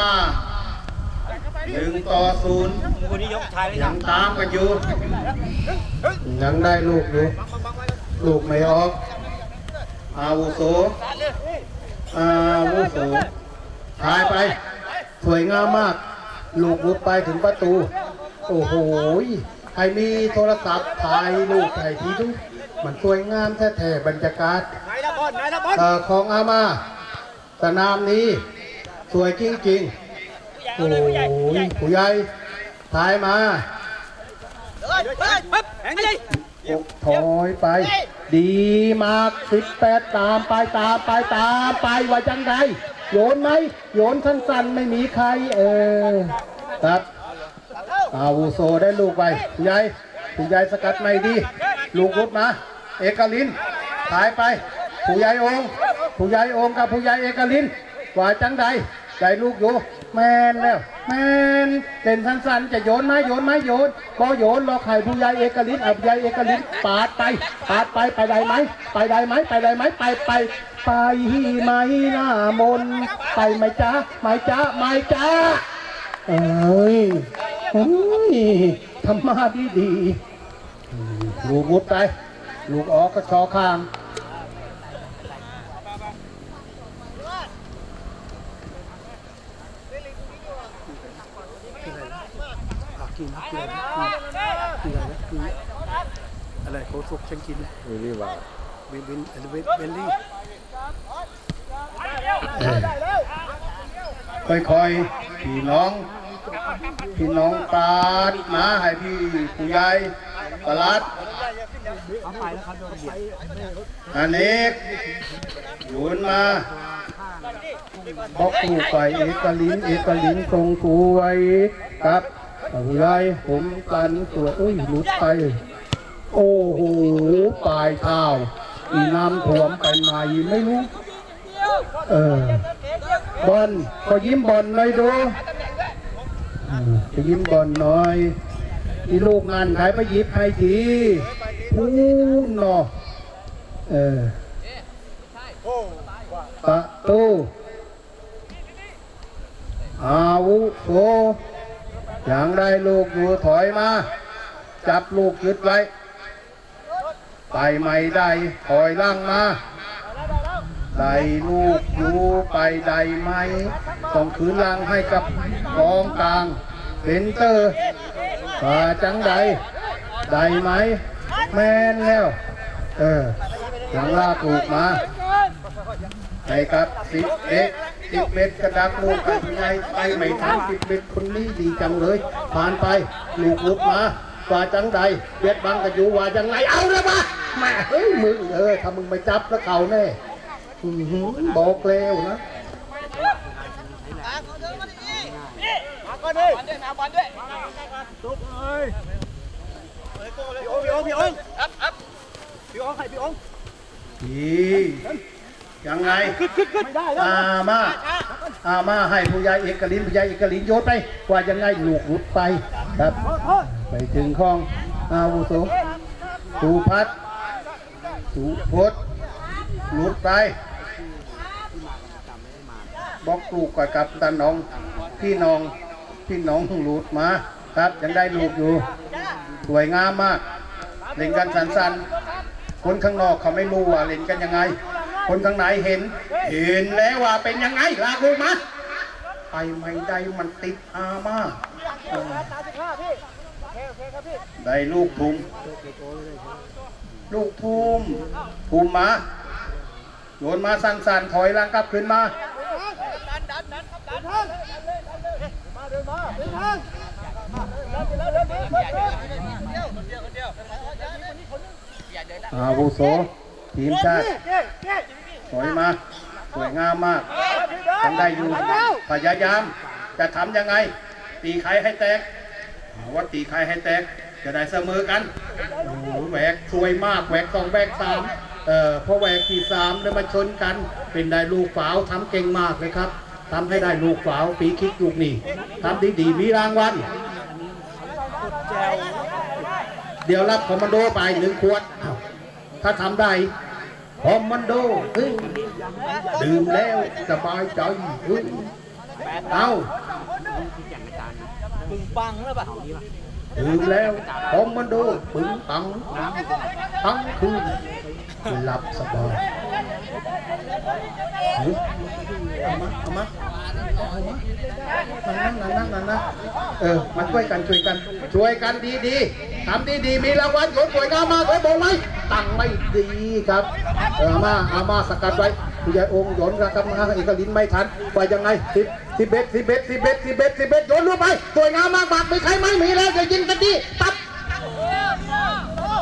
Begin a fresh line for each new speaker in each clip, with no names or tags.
มา
หนึ่
งต่อศูนย์
คนนี้ยกชายเลย
ยังตามกันอยู่ยังได้ลูกอยู่ลูกไม่ออกอาวุโสอาวุโสทายไป สวยงามมาก ลูกวุดไปถึงประตู โอ้โหใครมีโทรศัพท์ถ่ายลูกถ่ายทีดูมันสวยงามแท้ๆบรรยากาศ
นายละบอลนายละบอล
เอ่อของอามา สนามนี้ สวยจริงๆ โอ้ยผู้ใหญ่ถ่ายมา
เฮ้ยเฮ้ยปึ๊บแข่งเลย
อกถอยไป ดีมากสิบแปดตามไปตามไปตามไปว่าจังไดโยนไหมโยนสั้นๆ ไม่มีใครเออครับอาวุโสได้ลูกไปผู้ใหญ่ผู้ใหญ่สกัดไม่ดี ลูกรุดมา เอกลินถ่ายไป ผู้ใหญ่องค์ผู้ใหญ่องค์กับผู้ใหญ่เอกลินว่าจังใด ใจลูกอยู่แมนแล้วแมนเล่นสั้นๆจะโยนไหมโยนไหมโยนก็โยนรอไข่ผู้ใหญ่เอกลินเอาผู้ใหญ่เอกลินปาดไปปาดไปไปได้ไหมไปได้ไหมไปได้ไหมไปไปไปไหมหน้ามนไปไหมจ้าไหมจ้าไหมจ้าเอ้ยเฮ้ยทำมาดีดีลูกมุดไป ลูกออกก็ชอข้าง
กินกิน อะไรนอะไรกินอะไรโคสุกฉันกินวิลลี่ว่าวินวินเวนเวนลี่
ค่อยๆพี่น้อง พี่น้องปาดมาให้พี่ผู้ใหญ่ปลัดอันนี้โยนมาบอกลูไปเอกลินเอกลินตรงกูไว้ครับ ผู้ใหญ่ผมกันตัวเอ้ยหลุดไป โอ้โหปลายเท้าอีน้ำท่วมไปไหนไม่รู้ เออบอลขอยิ้มบอลหน่อยดูอืมขอยิ้มบอลหน่อยอีลูกงานขายไปยิบให้ทีพูนเนาะเออประตูอาวุโส อย่างได้ลูกอยู่ถอยมา จับลูกยึดไว้ไปไม่ได้ถอยล่างมาไดลูกอยู่ไปไดไหมต้องคืนลังให้กับกองกลางเป็นเตอร์ว่าจังใดไดไหม แม่นแล้ว เออยังลากลูกมาให้กับสิบเอ็ด สิบเอ็ดกระดักลูกกันไงไปไม่ทันสิบเอ็ดคนนี้ดีจังเลย ผ่านไปลูกลุกมาว่าจังใดเบียดบังกันอยู่ว่าจังไงเอาเละมาแม่เฮ้ยมึงเออถ้ามึงไม่จับแล้วเขาแน่อื้อหือบอกแล้วนะ
มาก่อนดิบอลด้วยมาบอลด้วยตุ๊บเลยพี่โองพี่โองพี่โองอัพอัพพี่โองใครพี่โอง
ดี ยังไงอามาอามาให้ผู้ใหญ่เอกลินผู้ใหญ่เอกลินโยนไปว่ายังไงลูกหลุดไปครับ ไปถึงข้องอาวุโสสุพัฒน์สุพจน์หลุดไปบอกลูกกับกับตาน้องพี่น้องพี่น้องหลุดมาครับยังได้ลูกอยู่สวยงามมากเล่นกันสันๆคนข้างนอกเขาไม่รู้ว่าเล่นกันยังไง คนข้างในเห็น เห็นแล้วว่าเป็นยังไงลากลูกมาไปไม่ได้มันติดอามาเออได้ลูกทุมลูกทุมทุมมาโยนมาสั้นๆถอยหลังกลับขึ้นมาอาวุโสทีมชาติ สวยมาก สวยงามมากทำได้อยู่พยายาม จะทำยังไง ตีใครให้แตกว่าตีใครให้แตก จะได้เสมอกันโอ้โหแหวกสวยมากแหวกสองแหวกสามเอ่อพอแหวกที่สามแล้วมาชนกัน เป็นได้ลูกฝาวทำเก่งมากเลยครับทำให้ได้ลูกฝาวปีคิกลูกนี้ทำดีดีมีรางวัลเดี๋ยวรับคอมมานโดไปหนึ่งขวดถ้าทำได้ คอมมานโดเฮ้ยดื่มแล้วสบายใจเฮ้ยเอา
ปึงปังแล้วป่ะ
ดื่มแล้วคอมมานโดปึงปังทั้งคืนหลับสบายเฮ้ยเอามาเอามาเอามา นั่งนั่งนั่งนั่งนั่งเออมาช่วยกันช่วยกัน ช่วยกันดีดีๆทำดีดีๆมีรางวัลโยนสวยงามมากเลยบอกไหมตั้งไม่ดีครับเออเอามาเอามาสกัดไว้ผู้ใหญ่องค์โยนระกำมาเอกลินไม่ทันไปยังไงสิบสิบเอ็ดสิบเอ็ดสิบเอ็ดสิบเอ็ดสิบเอ็ดโยนลูกไปสวยงามมากมากมีใครไหมมีแล้วจะยิงกันดีตับ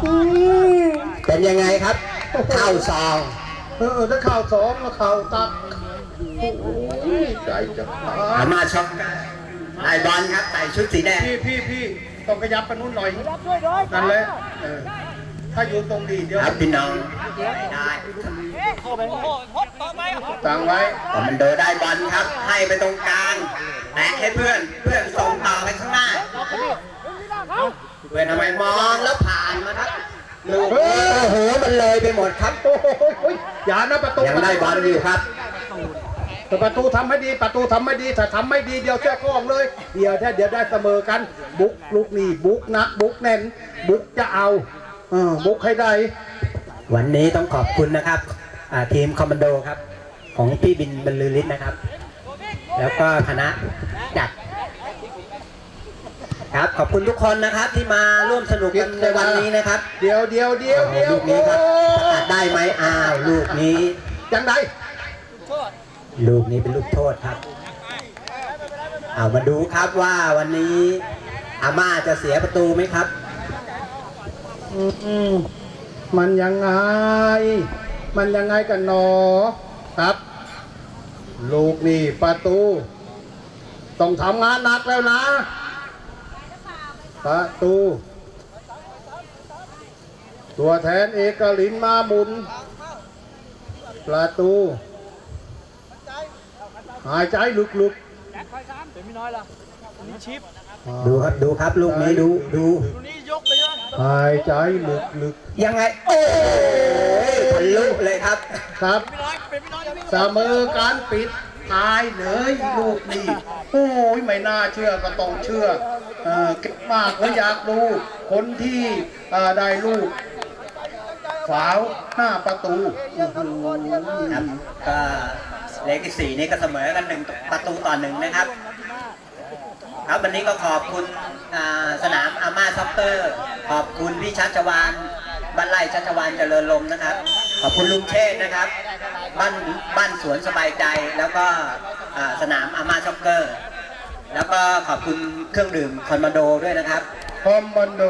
อืม
เป็นยังไงครับเข้าซอง
เออถ้าข่าวสองแล้วข่าวตับโอ้ยใจจะขา
อา
ด
มาช็อกไอบอลครับใส่ชุดสีแดง
พี่พี่พี่ต้องขยับไปนู้นหน่อย
ช่วยด้วย
นั่นแหละเออถ้าอยู่ตรงนี้เดี๋ยว
ครับพี่น้องได้
เข้าไปโอ้โหพดต่อไป
ตั้งไว้
แต่มันโดได้บอลครับ ให้ไปตรงกลางแตะให้เพื่อนเพื่อนส่งต่อไปข้างหน้าเพื่อนทำไมมองแล้วผ่านมาครับ ลูกนี้โอ้โหมันเลยไปหมดครับ
โอ้โหโอ้ยอย่านะประตู
ยังได้บอลอยู่ครับ
แต่ประตูทำไม่ดีประตูทำไม่ดีถ้าทำไม่ดีเดี๋ยวแช่กล้องเลย เดี๋ยวถ้าเดี๋ยวได้เสมอกัน บุกลูกนี่บุกนักบุกแน่น บุกจะเอาเออบุกให้ได้
วันนี้ต้องขอบคุณนะครับอ่าทีมคอมมานโดครับ ของพี่บินบรรลือฤทธิ์นะครับ แล้วก็คณะจัด ครับ ขอบคุณทุกคนนะครับที่มาร่วมสนุกกันในวันนี้นะครับ
เดี๋ยวเดี๋ยวเดี๋ยวเดี๋ยว
ลูกนี้ครับ
โอ้
ตัดได้ไหมอ้าวลูกนี้
ยังไง
ลูกนี้เป็นลูกโทษครับเอามาดูครับว่าวันนี้อาม่าจะเสียประตูไหมครับ
อืมมันยังไง มันยังไงกันหนอครับ ลูกนี่ประตู ต้องทำงานหนักแล้วนะ ประตู ตัวแทนเอกลินมาหมุนประตู หายใจลึก
เป็นไม่น้อยละนี่ชิป
ๆ
ดูครับดูครับลูกนี้ดูดู
ตัวนี้ยกไปเลย
หายใจลึก
ยังไง โอ้ยทะลุเลยครับ
ๆครับ
ไม่น้อยเป็นไม่น้อยนะพี่
เสมอการปิดตายเลยลูกนี่โอ้ยไม่น่าเชื่อก็ต้องเชื่อ เออเก่งมากเลยอยากดูคนที่เออได้ลูกฝาวหน้าประตูอื้อหือ
ครับก็เลขที่สี่นี่ก็เสมอกันหนึ่งประตูต่อหนึ่งนะครับ ครับวันนี้ก็ขอบคุณสนามอาม่าซอกเตอร์ ขอบคุณพี่ชัชวานบ้านไร่ชัชวานเจริญลมนะครับ ขอบคุณลุงเชษนะครับ บ้านบ้านสวนสบายใจแล้วก็สนามอาม่าซ็อกเกอร์ แล้วก็ขอบคุณเครื่องดื่มคอนมาโดด้วยนะครับ
คอมบันโด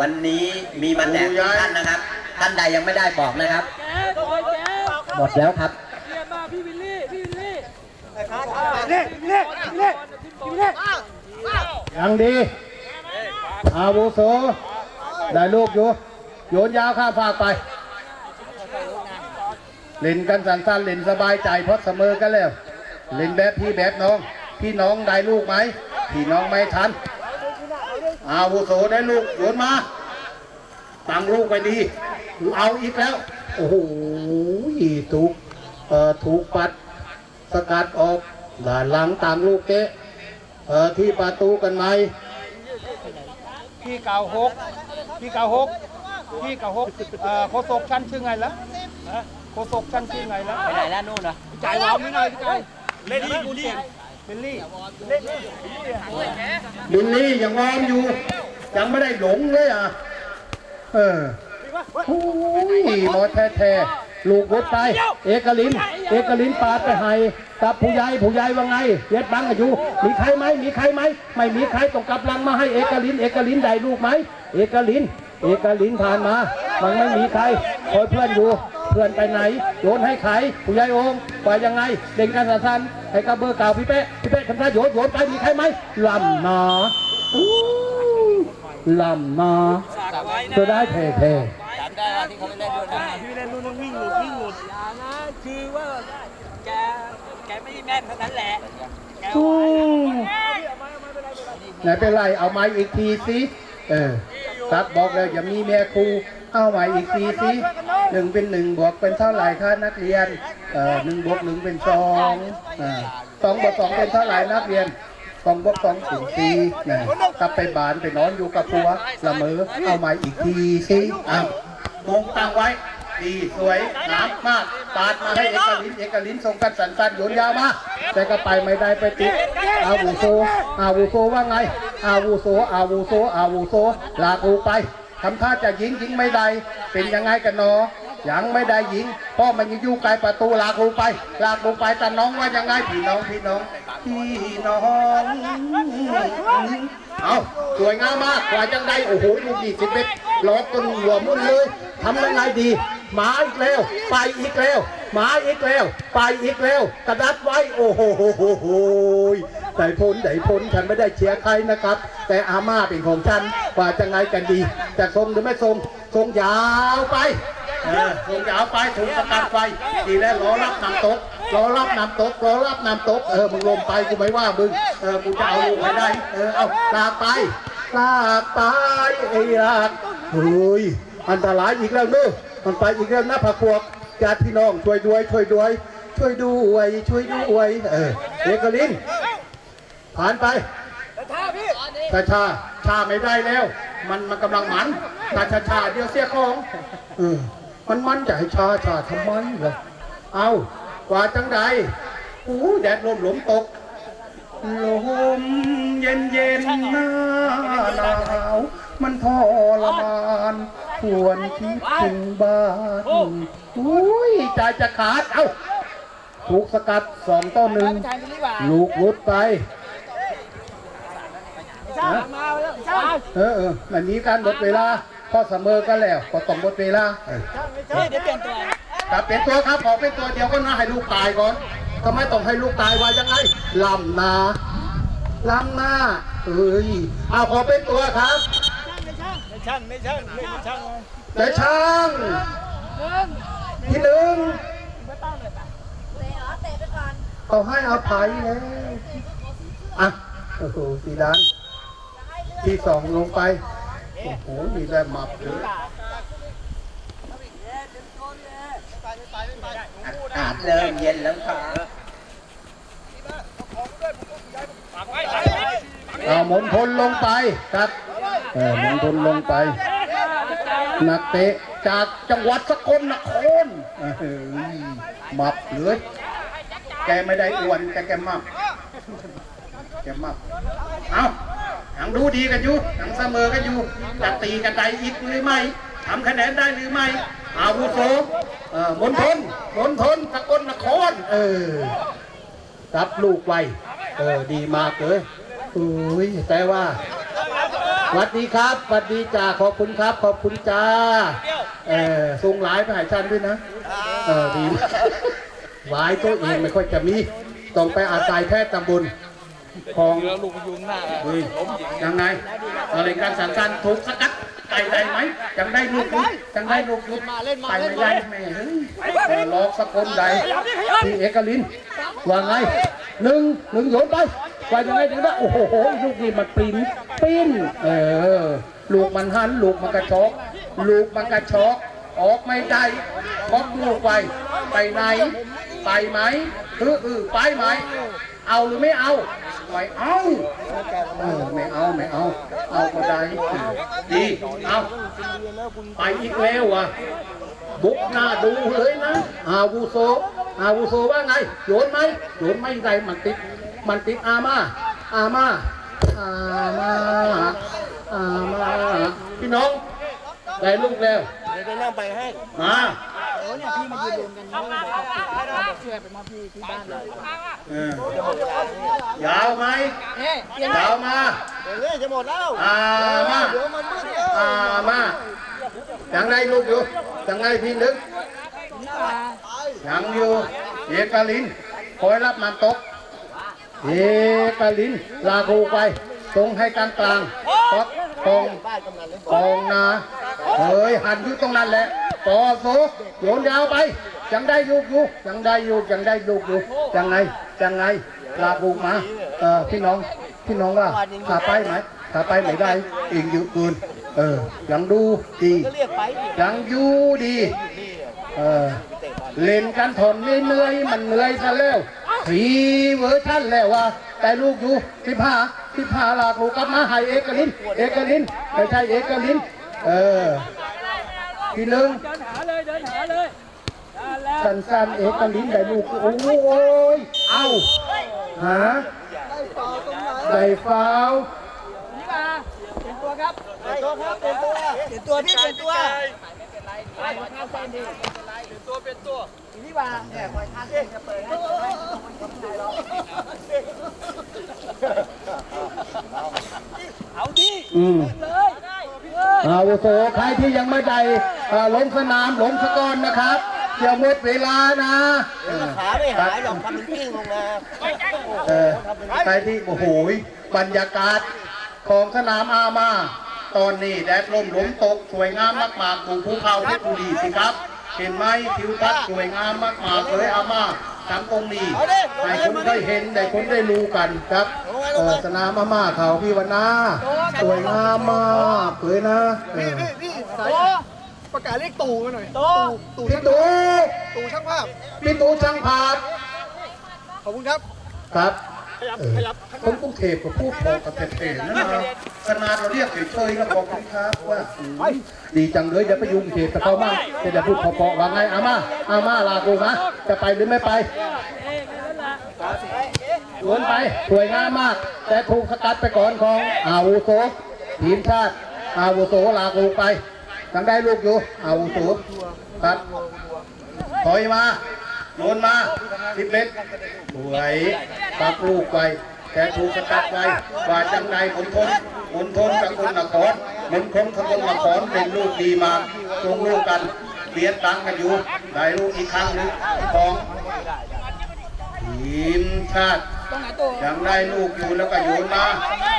วันนี้มีมาแจกทุกท่านนะครับ ท่านใดยังไม่ได้บอกนะครับ หมดแล้วครับ
นี่นี่นี่นี่
ยังดี อาวุโส ได้ลูกอยู่ โยนยาวข้ามฝากไป เล่นกันสั้นๆเล่นสบายใจเพราะเสมอกันแล้ว เล่นแบบพี่แบบน้อง พี่น้องได้ลูกไหมพี่น้องไม่ทันอาวุโสได้ลูกโยนมาตั้งลูกไปดีเอาอีกแล้ว โอ้โหถูกเอ่อถูกปัดสกัดออกด้านหลังตามลูกเตะเอ่อที่ประตูกันไหม
พี่เก่าหกพี่เก่าหกพี่เก่าหกเอ่อโคศกชั้นชื่อไงล่ะฮะโคศกชั้นชื่อไงล่ะ
ไปไหนแล้วนู่นนะ
จ่ายวาวไม่หน่อยพี่ไก่
เล่นนี่กูดิ
เบลลี่
บิลลี่ยังงอมอยู่ ยังไม่ได้หลงเลยอะ เออโอ้ยหมดแท้ๆลูกวดไป เอกลิน เอกลินปาดไปให้กับผู้ใหญ่ผู้ใหญ่ว่าไงเย็ดบังอยู่ มีใครไหมมีใครไหมไม่มีใครต้องกลับลังมาให้เอกลิน เอกลินได้ลูกไหม เอกลิน เอกลินผ่านมามันไม่มีใครคอยเพื่อนอยู่ เพื่อนไปไหน โยนให้ใครผู้ใหญ่องค์ว่ายังไง เด่งการสันๆให้กับเบอร์เก่าพี่เป๊ะพี่เป๊ะทำท่าโยนโยนไปมีใครไหมลำหนาอู้ลำหนาจะได้เท่ๆ
ที่เขาเล่นด้วยนะที่เล่นนู่นวิ่งหลุดวิ่งหลุดอย่านะคือว่าแกแกไม่แม่นเท่านั้นแหละแก
อืมไหนเป็นไรเอาไม้อีกทีสิเออครับบอกแล้วอย่ามีแม่ครู เอาไม้อีกทีสิหนึ่งเป็นหนึ่งบวกเป็นเท่าไหร่คะนักเรียนเออหนึ่งบวกหนึ่งเป็นสองอ่าสองบวกสองเป็นเท่าไหร่นักเรียนสองบวกสองเป็นสี่นะกลับไปบ้านไปนอนอยู่กับผัวละเมอเอาไม้อีกทีสิอ้าวมงตั้งไว้ ดีสวยน้ำมากปาดมาให้เอกลินเอกลินส่งกันสันสันโยนยาวมาแต่ก็ไปไม่ได้ไปติดอาวูโซอาวูโซว่าไงอาวูโซอาวูโซอาวูโซลากูไป ทำท่าจะยิงยิงไม่ได้ เป็นยังไงกันเนาะยังไม่ได้ยิงพ่อมันยังอยู่ไกลประตูลากอูไป ลากอูไปแต่น้องว่ายังไงพี่น้องพี่น้องพี่น้องเอาสวยงามมากกว่าจังได้โอ้โหลูดีสิบเอ็ดล็อกจนหัวมุนเลยทำยังไงดีหมาอีกแล้วไปอีกแล้วหมาอีกแล้วไปอีกแล้วกระดัดไว้โอ้โห โหโหโหยได้พ้นได้พ้นฉันไม่ได้เชียร์ใครนะครับ แต่อาม่าเป็นของฉันว่าจะไงกันดีจะทรงหรือไม่ทรงทรงยาวไปทรงยาวไปถูกสกัดไฟดีแล้วรอรับนำตกรอรับนำตกรอรับนำตกเออมึงลงไปกูไม่ว่ามึงเออกูจะเอาลูกไปได้เออเอาลากไปลากไปไอ้ลากเฮ้ยอันตรายอีกแล้วเนอะมันไปอีกแล้วนะผักพวกญาติพี่น้องช่วยด้วยช่วยด้วยช่วยด้วยช่วยด้วยเออเอกลิน ผ่านไปชาชาชาไม่ได้แล้ว มันมันกำลังมันชาชาชาเดียวเสียของเออมันมันจะให้ชาชาทำไมล่ะเอากว่าจังใดโอ้แดดลมลมตกลมเย็นเย็นหน้าหนาวมันทรมานควรคิดถึงบ้านอุ้ยใจจะขาดเอ้าถูกสกัดสองต่อหนึ่งลูกวุดไป นะเออเออมันนี้การหมดเวลาพอเสมอกันแล้วก็ต้องหมดเวลาเออ
เดี๋ยวเปลี่ยนตัว
ครับเป็นตัวครับขอเป็นตัวเดียวก็น่าให้ลูกตายก่อนทำไมต้องให้ลูกตายว่ายังไงลำนาลำนาเอ้ยเอาขอเป็นตัวครับ
ไม่ช่างไม่ช่างไม่ช่าง
แต่ช่างที่หนึ่งเขาให้อภัยแล้วอะโอ้โหสีดาน ที่สองลงไป โอ้โหมีได้หมับเลย
อากาศเริ่มเย็นแล้วครับ
เอาหมุนพลลงไปครับเออหมุนพลลงไป นักเตะจากจังหวัดสกลนครเออหมับเลยแกไม่ได้อ้วนแต่แกหมับแกหมับ เอา ยังดูดีกันอยู่ยังเสมอกันอยู่จะตีกันได้อีกหรือไม่ทำคะแนนได้หรือไม่ อาวุโสมนทนมนทนสกลนคร เออรับลูกไวเออดีมากเลยอุ้ยแต่ว่าสวัสดีครับสวัสดีจ้าขอบคุณครับ ขอบคุณจ้าเออส่งหลายไปหายชันด้วยนะเออดีหวายตัวเองไม่ค่อยจะมี ต้องไปอาศัยแพทย์ตำบล ของลูกยุงหน้าเฮ้ยยังไงอะไรการสันสันถูกสกัดไก่ได้ไหมจังได้ลูกยุบจังได้ลูกยุบไปไม่ได้แม่เฮ้ยเออลอกสกลใดที่เอกลินว่าไงหนึ่งหนึ่งโยนไปว่ายังไงถึงได้โอ้โหลูกนี่มันปริ้นปิ้นเออลูกมันหันลูกมันกระชอกลูกมันกระชอกออกไม่ได้บล็อกลูกไปไปไหน ไปไหมเออเออไปไหม เอาหรือไม่เอาไม่เอาเออไม่เอาไม่เอา เอาก็ได้ดีเอาไปอีกแล้วอะบุกหน้าดูเลยนะอาวุโสอาวุโสว่าไงโยนไหมโยนไม่ได้มันติดมันติดอามาอามาอามาอามาพี่น้องได้ลูกแล้ว
เดี๋ยวจะนั่งไปให้
มา
โอ้เนี่ยพี่มายืนรวมกันนะช่วยไปมอบพี่ที่บ้านเลย
เออยาวไหม
เฮ้ยเดี๋ยวยา
วมา
เดี๋ยวจะหมดแล้ว
อามา
เดี๋ยวมันมืดแล้ว
อามายังได้ลูกอยู่ยังไงพี่นึกยังอยู่เอกลินคอยรับมันตกเอกลินลาคูไป ตรงให้กลางกลางป๊อกกองกองนาเฮ้ยหันอยู่ตรงนั้นแหละปอโซโยนยาวไปยังได้ลูกอยู่ยังได้ลูกยังได้ลูกอยู่ยังไงยังไงลากลูกมาเออพี่น้องพี่น้องว่าขาไปไหมขาไปไหนได้อิงอยู่ปืนเออยังดูดี
ยั
งอยู่ดีเออเล่นกันทนเหนื่อยมันเหนื่อยซะแล้ว สีเวอร์ชันแล้วว่า แต่ลูกอยู่สิบห้าสิบห้าลากลูกกลับมาให้เอกลิน เอกลินไม่ใช่เอกลิน เออทีหนึ่งสั้นๆเอกลินได้ลูกโอ้ยเอาหาได้ฟาว
เปลี่ยนตัวครับเปลี่ยนตัวเปลี่ยนตัวเปลี่ยนตัวพี่เปลี่ยนตัว นี่ว่าเนี่ยคอยทางจะเปิดให้เอาดิ
อืม
เลย
อาวุโสใครที่ยังไม่ได้อ่าลงสนามลงสกอนนะครับอย่าหมดเวลานะ
ขาไม่หายหรอกทำเป็นกิ้งลงมา
ใครที่โอ้โหบรรยากาศของสนามอามา ตอนนี้แดดลมลมตกสวยงามมากๆดูภูเขาเพชรบุรีสิครับ เห็นไหมทิวทัศน์สวยงามมากๆเลยอาม่าทั้งตรงนี้ให้คนได้เห็นได้คนได้รู้กันครับออสนามอาม่าเขาพี่วันนาสวยงามมากเลยนะเออ
พี่สายประกาศเรียกตู่มาหน่อย
ต
ตู่
พี่
ช่าง
ตู่
ตู่ช่างภาพ
พี่ตู่ช่างภาพ
ขอบคุณครับ
ครับ เออคนกรุงเทพก็พูดบอกกับเทพๆนะนะขนาดเราเรียกเฉยๆก็บอกคุณครับว่าอืมดีจังเลยเดี๋ยวไปยุ่งเทพกับเขามากจะจะพูดเพอๆว่าไงอาม่าอาม่าลากูนะจะไปหรือไม่ไปสวนไปสวยงามมาก แต่ถูกสกัดไปก่อนของอาวุโสทีมชาติอาวุโสลากูไปยังได้ลูกอยู่อาวุโสครับถอยมา โยนมาสิบเมตรสวยปักลูกไปแต่ถูกสกัดไว้ว่าจังใดมณฑลมณฑลสกลนครมณฑลสกลนครเป็นลูกดีมาตรงลูกกันเบียดตังกันอยู่ได้ลูกอีกครั้งหนึ่งของทีมชาติยังได้ลูกอยู่แล้วก็โยนมา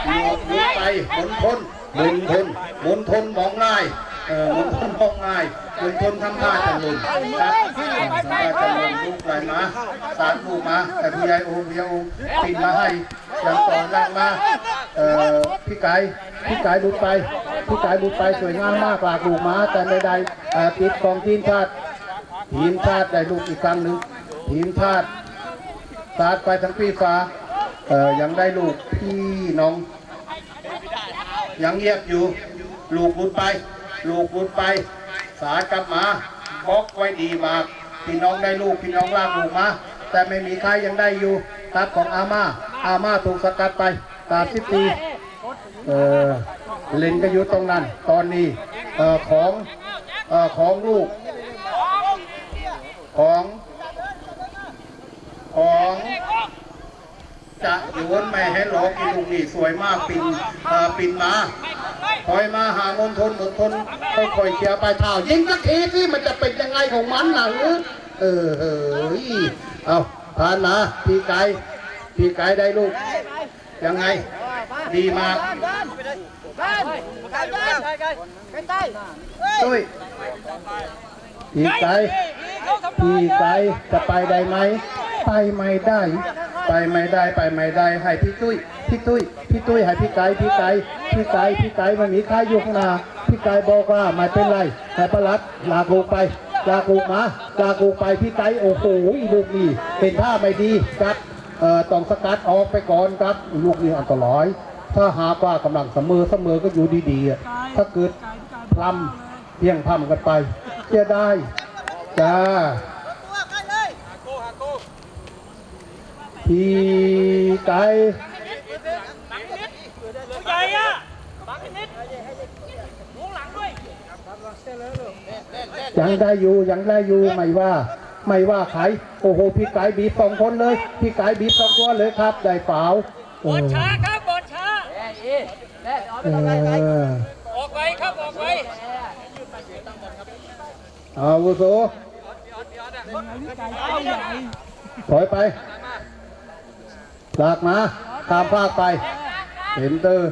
โยนลูกไปมณฑลมณฑลมณฑลมองง่าย เออมณฑลมองง่ายมณฑลทำท่าจะหล่นครับทำท่าจะหล่นลูกไหลมาสามลูกมาแต่ผู้ใหญ่โอมพี่ใหญ่โอมปินมาให้ยังต่อล่างมาเอ่อพี่ไก่พี่ไก่ดูไปพี่ไก่ดูไปสวยงามมากหลากลูกมาแต่ไม่ได้เอ่อติดกองทีมชาติทีมชาติได้ลูกอีกครั้งหนึ่งทีมชาติสาดไปทั้งปีฟ้าเอ่อยังได้ลูกพี่น้องยังเงียบอยู่ ลูกบุดไป ลูกบุดไป สาดกลับมาบล็อกไว้ดีมาก พี่น้องได้ลูกพี่น้องลากลูกมา แต่ไม่มีใครยังได้อยู่ตัดของอาม่า อาม่าถูกสกัดไปตาสิบปีเออเลนก็อยู่ตรงนั้น ตอนนี้เออของเออของลูก ของ ของจะโยนไม่ให้หลอกอีลูกนี่สวยมากปินเออปินมา คอยมาหามนทนมนทนค่อยๆเคลียร์ปลายเท้ายิงสักทีสิมันจะเป็นยังไงของมันหนังเออเฮ้ยเอาผ่านมาพี่ไก่พี่ไก่ได้ลูก ยังไง ดีมาก
บ้านบ้านบ้านเป็นได้
ตุ้ยพี่ไก่พี่ไก่จะไปได้ไหม ไปไม่ได้ ไปไม่ได้ไปไม่ได้ ให้พี่ตุ้ยพี่ตุ้ยพี่ตุ้ยให้พี่ไก่พี่ไก่พี่ไก่พี่ไก่มันมีค่าอยู่ข้างหน้าพี่ไก่บอกว่าไม่เป็นไรให้ประหลัดลากูไปลากูมาลากูไปพี่ไก่โอ้โหอีลูกนี่เป็นท่าไม่ดีครับเอ่อต้องสกัดออกไปก่อนครับลูกนี่อันตรายถ้าหากว่ากำลังเสมอเสมอก็อยู่ดีๆถ้าเกิดพลัมเพียงพลัมกันไปเสียได้จ้า
ตัวกันเลย
พี่ไก่
ผู้ใหญ่อะบังนิดวงหลังด้วย
ยังได้อยู่ยังได้อยู่ไม่ว่า ไม่ว่าใครโอ้โหพี่ไก่บีบสองคนเลย พี่ไก่บีบสองตัวเลยครับ ได้เปล่าเออ
ช้าครับบอลช้า
เออ
ออกไปครับออกไป
อาวุโสถอยไป ลากมาตามภาคไปเห็นเตอร์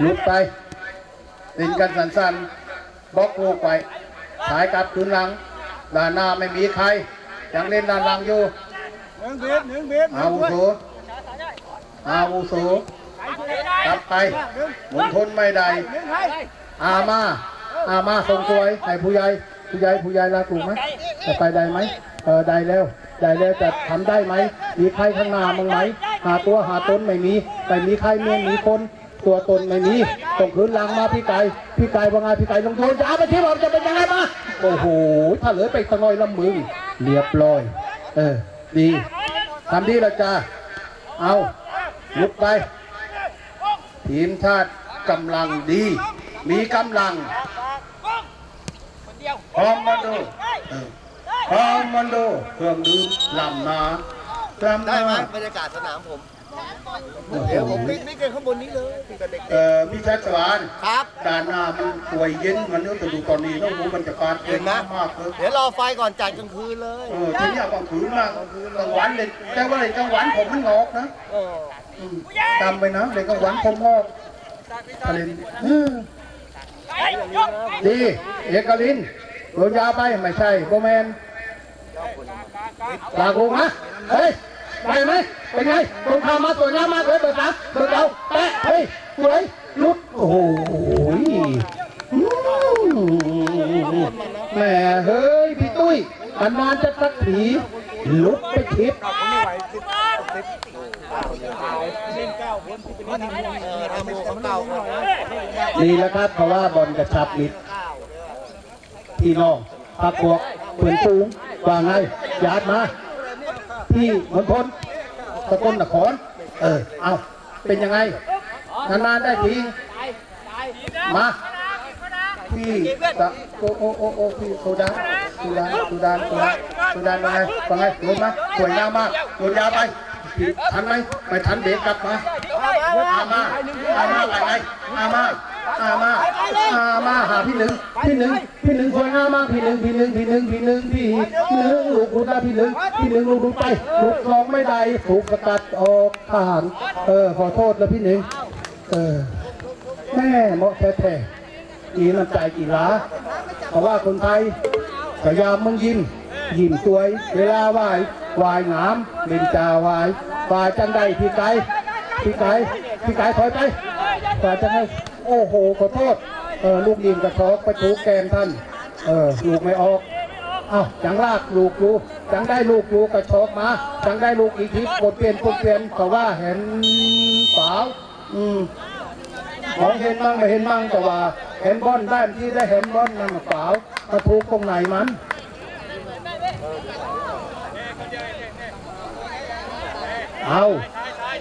หลุดไปเล่นกันสั้นๆบล็อกลูกไปสายกลับคืนหลังด้านหน้าไม่มีใครยังเล่นด้านหลังอยู่
หนึ่งเบสหนึ่งเบส
อาวุโสอาวุโสกลับไปหมุนทนไม่ได้
หนึ่งให้
อามาอามาส่งสวยให้ผู้ใหญ่ผู้ใหญ่ผู้ใหญ่ลาถูกไหมจะไปได้ไหมเออได้แล้ว ได้แล้วจะทำได้ไหมมีใครข้างหน้ามึงไหม หาตัวหาตนไม่มีไม่มีใครเมียนมีคนตัวตนไม่มีส่งคืนหลังมาพี่ไก่พี่ไก่ว่าไงพี่ไก่ลงโทษจะเอาไปที่ผมจะเป็นยังไงมาโอ้โหถ้าเหลือไปสักหน่อยละมึงเรียบร้อย เออ ดีทำดีแล้วจ้าเอาลุกไป ทีมชาติกำลังดี มีกำลังพร้อมมาดูเออ พร้อมมาดูเครื่องดื่มลำนาลำ
ได้
นา
ไหมบรรยากาศสนามผม
โอ้
เดี๋ยว
โห
ผมปิกนิกกันข้างบนนี้เลยกับเด็ก
เอ่อพี่ชัชวาน
ๆครับ
ด้านหน้ามันป่วยเย็นมันเนื้อแต่ดูตอนนี้ต้องรู้บรรยากาศ
เห็นไหม
มากเลย
เดี๋ยวรอไฟก่อนจัดกลางคืนเลย
เออที่นี่กลางคืนมากกลางวันเลยแต่ว่าเลยกลางวันผมมันงอกนะ
เออ
อืมจำไปนะเลยกลางวันผมงอกอะไรเออดีเอกลินโดนยาไปไม่ใช่โบแมน ลากลงนะเฮ้ยไปไหมเป็นไงตรงขามมาสวยงามมากเลยเบอร์สาเบอร์เก้าแปะเฮ้ยสวยลุดโอ้โหอืมแหมเฮ้ยพี่ตุ้ยนานจะสักทีลุดไปทิพย์
เออทำโมเขาเก่า
ดีแล้วครับเพราะว่าบอลกระชับมิตรพี่น้องพักพวกเพื่อนฟูง ว่าไงยาดมาที่มณฑลสกลนคร เออ เอาเป็นยังไงนานๆได้ทีมาพี่ตะโอโอโอโอพี่โซดาสุดานสุดานสุดานสุดานว่าไงว่าไงลงมาสวยงามมากโดนยาไปทันไหมไม่ทันเด็กกลับมาอามาอามาไปไงอามา อามาอามาหาพี่หนึ่งพี่หนึ่งพี่หนึ่งสวยงามาพี่หนึ่งพี่หนึ่งพี่หนึ่งพี่หนึ่งพี่หนึ่งลูกดูได้พี่หนึ่งพี่หนึ่งลูกดูไปลูกลองไม่ได้ถูกสกัดออกทหารเออขอโทษแล้วพี่หนึ่งเออแม่เหมาะแท้ๆอีน้ำใจกี่ล้าเพราะว่าคนไทยพยายามมึงยิ้มยิ้มสวย เวลาไหวไหวงามเป็นจ่าไหวไหวจังได้พี่ไก่พี่ไก่พี่ไก่ถอยไปกว่าจะให้ โอ้โหขอโทษเออลูกยิงกระชอกไปถูกแกนท่านเออลูกไม่ออกเอ้าจังลากลูกอยู่จังได้ลูกอยู่กระชอกมาจังได้ลูกอีกทีกดเปลี่ยนกดเปลี่ยนเพราะว่าเห็นเปล่าอืมมองเห็นบ้างไม่เห็นบ้างแต่ว่า เห็นบอลได้ที่ได้เห็นบอลนั่นเปล่ามาถูกตรงไหนมันเอา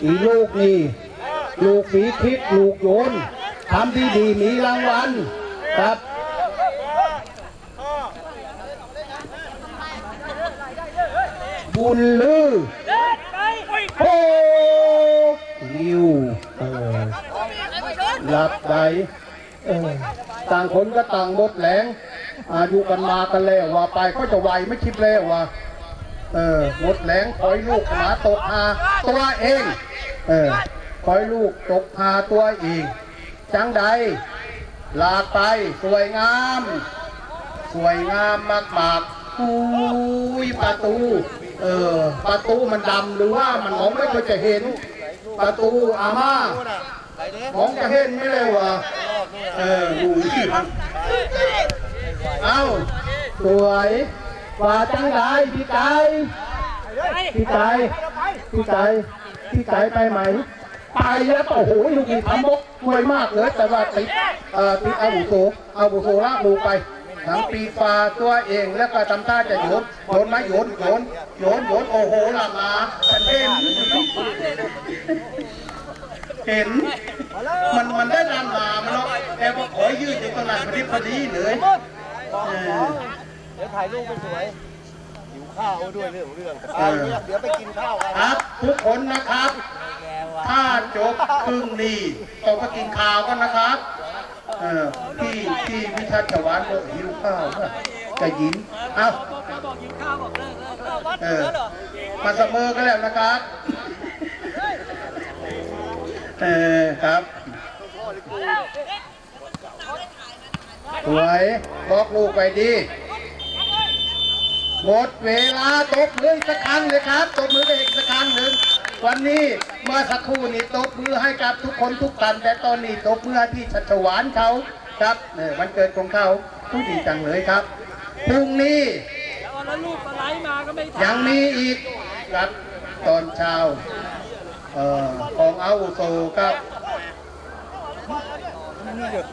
อีลูกนี่ ลูกฝีทิพย์ลูกโยน ทำดีดีมีรางวัลครับบุญลือโอ้ยิวเออรับใจเออต่างคนก็ต่างบดแหลงอายุกันมากันแล้วว่าไปก็จะไวไม่คิดแล้วว่าเออหมดแรงคอยลูกหมาตกหาตัวเอง เออคอยลูกตกหาตัวเอง จังใดลาไปสวยงาม สวยงามมากมากอุ้ยประตู เออประตูมันดำหรือว่ามันมองไม่ค่อยจะเห็น ประตูอาม่ามองจะเห็นไม่เลยวะเออดูสิเอ้าสวยกว่าจังไดพี่ไก่พี่ไก่พี่ไก่พี่ไก่ไปไหม ไปแล้วโอ้โหลูกนี่ทำบกสวยมากเลย แต่ว่าติดเอ่อติดอาบุโสอาบุโสลากลูกไปทั้งปีปลาตัวเองแล้วก็ทำท่าจะโยนโยนไหมโยนโยนโยนโยนโอ้โหหลับมาเห็นเห็น มันมันได้นมามันเนาะแต่พอขอยืดอยู่ตรงนั้นพอดีพอดีเลยเดี๋
ยวถ่ายรูปไปสวย ข้าวด้วยเรื่องของเรื่องเอาเนี่ยเดี๋ยวไปกินข้าวกัน
ครับ ทุกคนนะครับ ถ้าจบครึ่งนี้ต้องไปกินข้าวกันนะครับเออพี่พี่วิชัชวานบอกหิวข้าวนะจะยินเอ้าเออมาเสมอกันแล้วนะครับเออครับ
พ่อเลย
สวยบอกลูกไปดี หมดเวลาตบมืออีกสักครั้งเลยครับตบมือกันอีกสักครั้งหนึ่งวันนี้เมื่อสักครู่นี้ตบมือให้กับทุกคนทุกท่านแต่ตอนนี้ตบมือให้พี่ชัชวานเขาครับเนี่ยวันเกิดของเขาผู้ดีจังเลยครับพรุ่งนี้ยังมีอีกครับตอนเช้าเอ่อของอาวุโสครับ
นี่เด็ก